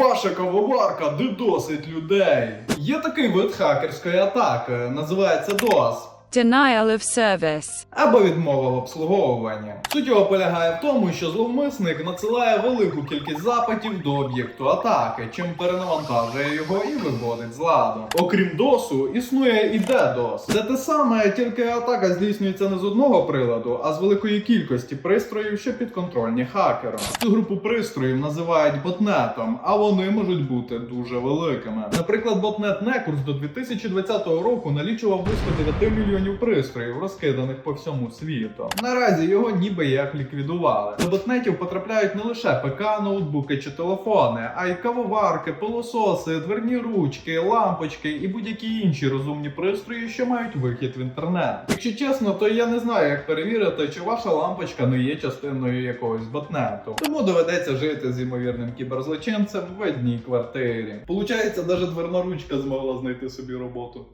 Ваша кавоварка досить людей. Є такий вид хакерської атаки, називається DOS. Denial of service. або відмова в обслуговуванні. Суть його полягає в тому, що зловмисник надсилає велику кількість запитів до об'єкту атаки, чим перенавантажує його і виводить з ладу. Окрім досу, існує і DDoS. Це те саме, тільки атака здійснюється не з одного приладу, а з великої кількості пристроїв, що підконтрольні хакерам. Цю групу пристроїв називають ботнетом, а вони можуть бути дуже великими. Наприклад, ботнет Некурс до 2020 року налічував близько 9 мільйонів пристроїв, розкиданих по всьому світу. Наразі його ніби як ліквідували. До ботнетів потрапляють не лише ПК, ноутбуки чи телефони, а й кавоварки, пилососи, дверні ручки, лампочки і будь-які інші розумні пристрої, що мають вихід в інтернет. Якщо чесно, то я не знаю, як перевірити, чи ваша лампочка не є частиною якогось ботнету. Тому доведеться жити з ймовірним кіберзлочинцем в одній квартирі. Получається, навіть дверна ручка змогла знайти собі роботу.